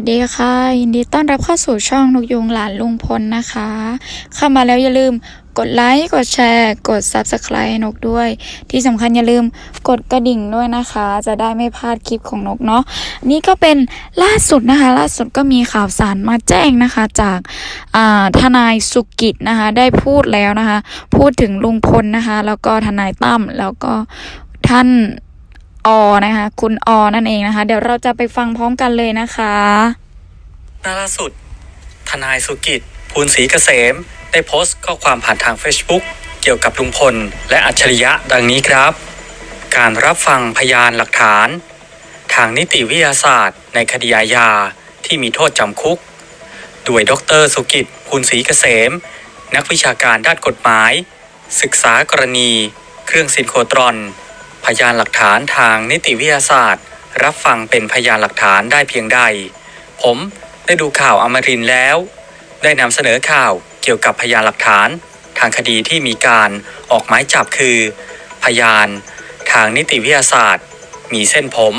สดีค่ะยินดีต้อนรับเข้าสู่ช่องนกยุงหลานลุงพลนะคะ เข้ามาแล้วอย่าลืมกดไลค์กดแชร์ กด Subscribe นกด้วย ที่สำคัญอย่าลืมกดกระดิ่งด้วยนะคะ จะได้ไม่พลาดคลิปของนกเนาะนี่ก็เป็นล่าสุดนะคะ ล่าสุดก็มีข่าวสารมาแจ้งนะคะ จากาทนายสุกิจนะคะ ได้พูดแล้วนะคะ พูดถึงลุงพลนะคะ แล้วก็ทนายตั้มแล้วก็ท่าน อนะคะ คุณอนั่นเองนะคะ เดี๋ยวเราจะไปฟังพร้อมกันเลยนะคะล่าสุด ทนายสุกิจภูลศรีเกษม ได้โพสต์ข้อความผ่านทาง Facebook เกี่ยวกับลุงพล และอัจฉริยะดังนี้ครับ การรับฟังพยานหลักฐาน ทางนิติวิทยาศาสตร์ ในคดีอาญาที่มีโทษจำคุก โดยดรสุกิจภูลศรีเกษม นักวิชาการด้านกฎหมาย ศึกษากรณี เครื่องซินโครตรอน ยานหลักฐานทางนิติวิทยาศาสตร์ รับฟังเป็นพยานหลักฐานได้เพียงใด ผมได้ดูข่าวอมรินแล้ว ได้นำเสนอข่าวเกี่ยวกับพยานหลักฐาน ทางคดีที่มีการออกหมายจับคือ พยาน ทางนิติวิทยาศาสตร์ มีเส้นผม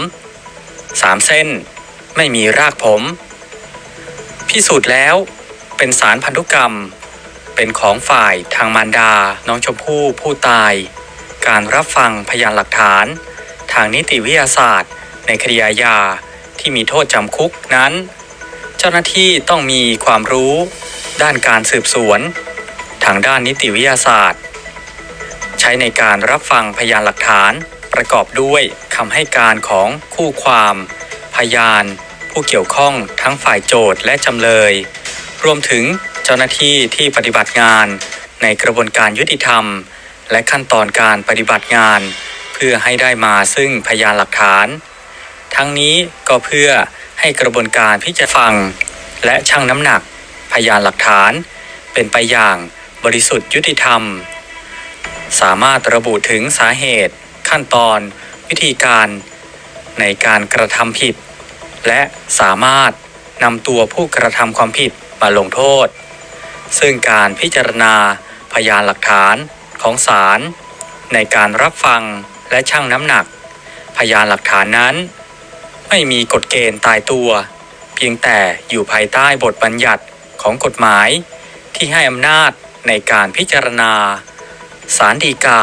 สามเส้น ไม่มีรากผม พิสูจน์แล้วเป็นสารพันธุกรรม เป็นของฝ่ายทางมารดา น้องชมพู่ผู้ตาย การรับฟังพยานหลักฐาน ทางนิติวิทยาศาสตร์ ในคดีอาญาที่มีโทษจำคุกนั้น เจ้าหน้าที่ต้องมีความรู้ ด้านการสืบสวน ทางด้านนิติวิทยาศาสตร์ ใช้ในการรับฟังพยานหลักฐานประกอบด้วยคำให้การของคู่ความ พยาน ผู้เกี่ยวข้องทั้งฝ่ายโจทย์และจำเลย รวมถึงเจ้าหน้าที่ที่ปฏิบัติงานในกระบวนการยุติธรรม และขั้นตอนการปฏิบัติงาน เพื่อให้ได้มาซึ่งพยานหลักฐาน ทั้งนี้ก็เพื่อให้กระบวนการพิจารณาฟัง และชั่งน้ำหนักพยานหลักฐาน เป็นไปอย่างบริสุทธิ์ยุติธรรม สามารถระบุถึงสาเหตุ ขั้นตอน วิธีการ ในการกระทำผิด และสามารถนำตัวผู้กระทำความผิดมาลงโทษ ซึ่งการพิจารณาพยานหลักฐาน ของศาลในการรับฟังและชั่งน้ำหนัก พยานหลักฐานนั้น ไม่มีกฎเกณฑ์ตายตัว เพียงแต่อยู่ภายใต้บทบัญญัติของกฎหมายที่ให้อำนาจในการพิจารณาศาลฎีกา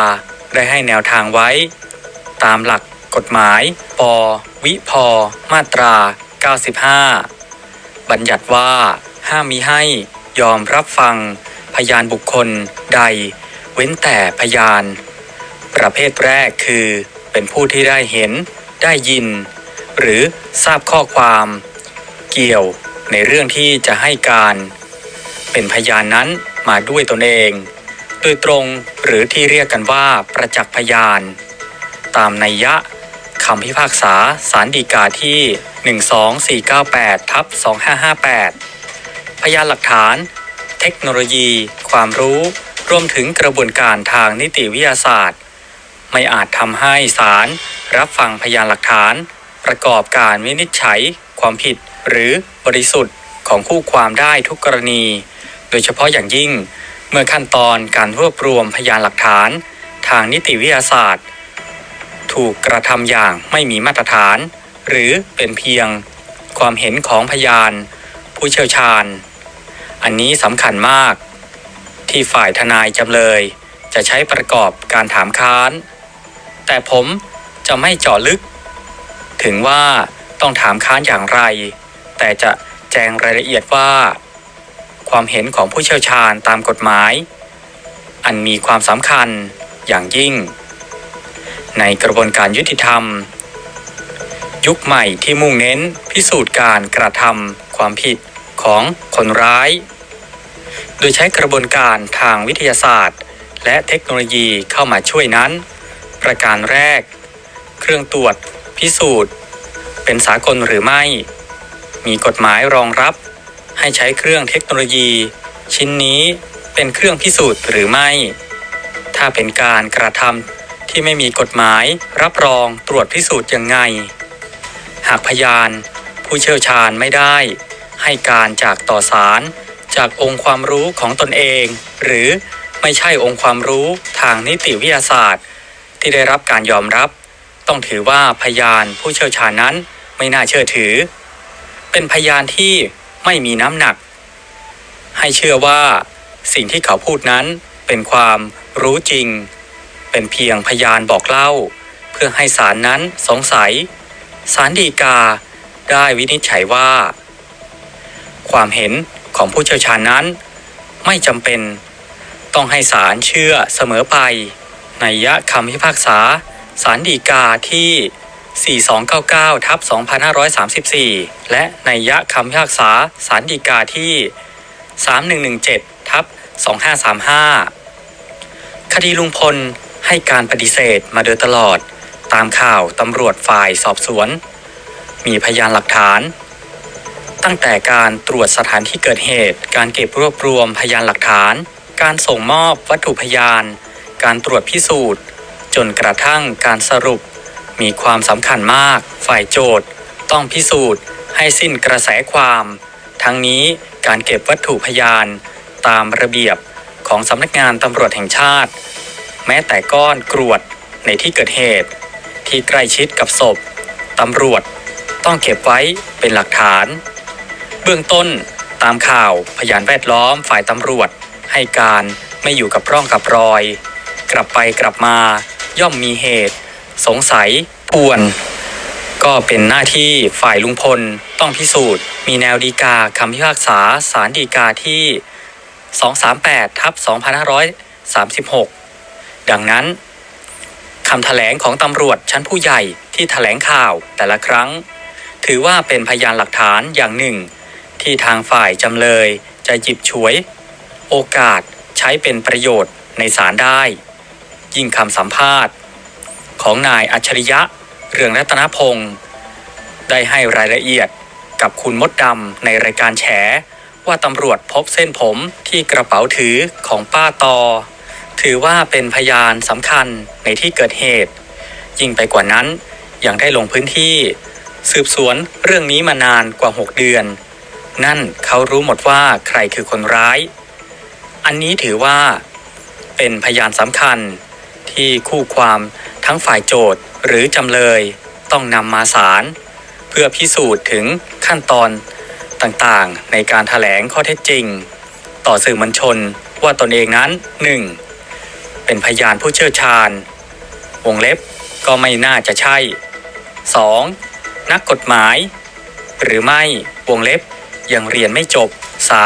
ได้ให้แนวทางไว้ ตามหลักกฎหมาย ป วิพ มาตรา 95 บัญญัติว่าห้ามมีให้ยอมรับฟังพยานบุคคลใด เว้นแต่พยาน ประเภทแรกคือ เป็นผู้ที่ได้เห็น ได้ยิน หรือทราบข้อความ เกี่ยวในเรื่องที่จะให้การ เป็นพยานนั้นมาด้วยตนเอง โดยตรงหรือที่เรียกกันว่าประจักษ์พยาน ตามนัยยะคำพิพากษาสารดีกาที่ 12498ทับ2558 พยานหลักฐาน เทคโนโลยี ความรู้ รวมถึงกระบวนการทางนิติวิทยาศาสตร์ ไม่อาจทำให้ศาลรับฟังพยานหลักฐาน ประกอบการวินิจฉัย ความผิดหรือบริสุทธิ์ของคู่ความได้ทุกกรณี โดยเฉพาะอย่างยิ่ง เมื่อขั้นตอนการรวบรวมพยานหลักฐาน ทางนิติวิทยาศาสตร์ ถูกกระทำอย่างไม่มีมาตรฐาน หรือเป็นเพียง ความเห็นของพยาน ผู้เชี่ยวชาญ อันนี้สำคัญมาก ที่ฝ่ายทนายจำเลย จะใช้ประกอบการถามค้าน แต่ผมจะไม่เจาะลึก ถึงว่าต้องถามค้านอย่างไร แต่จะแจงรายละเอียดว่า ความเห็นของผู้เชี่ยวชาญตามกฎหมาย อันมีความสำคัญอย่างยิ่ง ในกระบวนการยุติธรรม ยุคใหม่ที่มุ่งเน้นพิสูจน์การกระทำความผิดของคนร้าย โดยใช้กระบวนการทางวิทยาศาสตร์ และเทคโนโลยีเข้ามาช่วยนั้น ประการแรก เครื่องตรวจ พิสูจน์ เป็นสากลหรือไม่ มีกฎหมายรองรับ ให้ใช้เครื่องเทคโนโลยี ชิ้นนี้เป็นเครื่องพิสูจน์หรือไม่ ถ้าเป็นการกระทำที่ไม่มีกฎหมายรับรองตรวจพิสูจน์ยังไง หากพยานผู้เชี่ยวชาญไม่ได้ ให้การจากต่อสาร จากองค์ความรู้ของตนเอง หรือไม่ใช่องค์ความรู้ทางนิติวิทยาศาสตร์ ที่ได้รับการยอมรับ ต้องถือว่าพยานผู้เชี่ยวชาญนั้นไม่น่าเชื่อถือ เป็นพยานที่ไม่มีน้ำหนัก ให้เชื่อว่าสิ่งที่เขาพูดนั้นเป็นความรู้จริง เป็นเพียงพยานบอกเล่า เพื่อให้ศาลนั้นสงสัยศาลฎีกาได้วินิจฉัยว่า ความเห็น ของผู้เชี่ยวชาญนั้น ไม่จำเป็น ต้องให้ศาลเชื่อเสมอไป ในยะคำพิพากษาศาลฎีกาที่ 4299ทับ2534 และในยะคำพิพากษาศาลฎีกาที่ 3117ทับ2535 คดีลุงพลให้การปฏิเสธมาโดยตลอด ตามข่าวตำรวจฝ่ายสอบสวน มีพยานหลักฐาน ตั้งแต่การตรวจสถานที่เกิดเหตุ การเก็บรวบรวมพยานหลักฐาน การส่งมอบวัตถุพยาน การตรวจพิสูจน์ จนกระทั่งการสรุป มีความสำคัญมาก ฝ่ายโจทย์ ต้องพิสูจน์ให้สิ้นกระแสความ ทั้งนี้การเก็บวัตถุพยาน ตามระเบียบของสำนักงานตำรวจแห่งชาติ แม้แต่ก้อนกรวดในที่เกิดเหตุ ที่ใกล้ชิดกับศพตำรวจต้องเก็บไว้เป็นหลักฐาน เบื้องต้นตามข่าวพยานแวดล้อมฝ่ายตำรวจ ให้การไม่อยู่กับร่องกับรอย กลับไปกลับมา ย่อมมีเหตุ สงสัยป่วน ก็เป็นหน้าที่ฝ่ายลุงพลต้องพิสูจน์ มีแนวดีกาคำพิพากษาสารดีกาที่ 238ทับ2536 ดังนั้นคำแถลงของตำรวจชั้นผู้ใหญ่ที่แถลงข่าวแต่ละครั้ง ถือว่าเป็นพยานหลักฐานอย่างหนึ่ง ที่ทางฝ่ายจำเลยจะหยิบฉวย โอกาสใช้เป็นประโยชน์ในศาลได้ ยิ่งคำสัมภาษณ์ ของนายอัจฉริยะเรืองรัตนพงศ์ได้ให้รายละเอียดกับคุณมดดำในรายการแฉ ว่าตำรวจพบเส้นผมที่กระเป๋าถือของป้าตอ ถือว่าเป็นพยานสำคัญในที่เกิดเหตุ ยิ่งไปกว่านั้นยังได้ลงพื้นที่ สืบสวนเรื่องนี้มานานกว่า 6 เดือน นั่นเขารู้หมดว่าใครคือคนร้าย อันนี้ถือว่าเป็นพยานสำคัญที่คู่ความทั้งฝ่ายโจทย์หรือจำเลยต้องนำมาศาลเพื่อพิสูจน์ถึงขั้นตอนต่างๆ ในการถแถลงข้อเท็จจริง ต่อสื่อมวลชนว่าตนเองนั้น 1. เป็นพยานผู้เชี่ยวชาญ วงเล็บก็ไม่น่าจะใช่ 2. นักกฎหมาย หรือไม่วงเล็บ ยังเรียนไม่จบ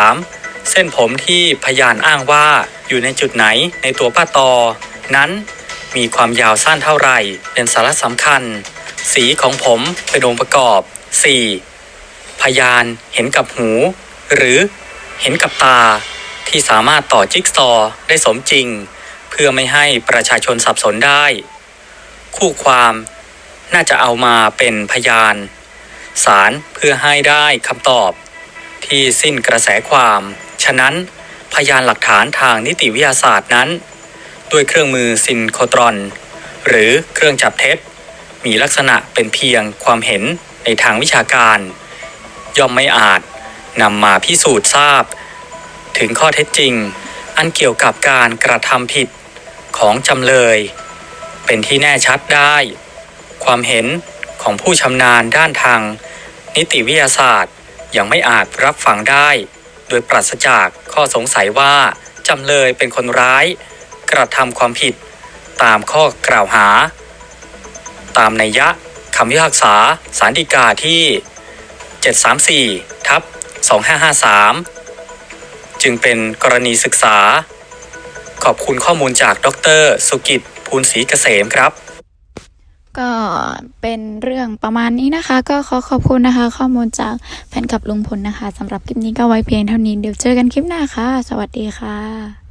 3. เส้นผมที่พยานอ้างว่าอยู่ในจุดไหนในตัวป้าตอ นั้นมีความยาวสั้นเท่าไหร่เป็นสาระสำคัญ สีของผมเป็นองค์ประกอบ 4. พยานเห็นกับหู หรือเห็นกับตา ที่สามารถต่อจิ๊กซอได้สมจริง เพื่อไม่ให้ประชาชนสับสนได้ คู่ความน่าจะเอามาเป็นพยานศาลเพื่อให้ได้คำตอบ ที่สิ้นกระแสความ ฉะนั้น พยานหลักฐานทางนิติวิทยาศาสตร์นั้น ด้วยเครื่องมือซินโครตรอน หรือเครื่องจับเท็จ มีลักษณะเป็นเพียงความเห็นในทางวิชาการ ย่อมไม่อาจนำมาพิสูจน์ทราบ ถึงข้อเท็จจริง อันเกี่ยวกับการกระทำผิดของจำเลย เป็นที่แน่ชัดได้ ความเห็นของผู้ชำนาญด้านทางนิติวิทยาศาสตร์ ยังไม่อาจรับฟังได้ โดยปราศจากข้อสงสัยว่าจำเลยเป็นคนร้าย กระทำความผิด ตามข้อกล่าวหา ตามนัยยะคำพิพากษาสารดีกาที่ 734ทับ2553 จึงเป็นกรณีศึกษา ขอบคุณข้อมูลจากดร สุกิจภูลศรีเกษมครับ ก็เป็นเรื่องประมาณนี้นะคะ ก็ขอขอบคุณนะคะ ข้อมูลจากแฟนคลับลุงพลนะคะสำหรับคลิปนี้ก็ไว้เพียงเท่านี้เดี๋ยวเจอกันคลิปหน้าค่ะ สวัสดีค่ะ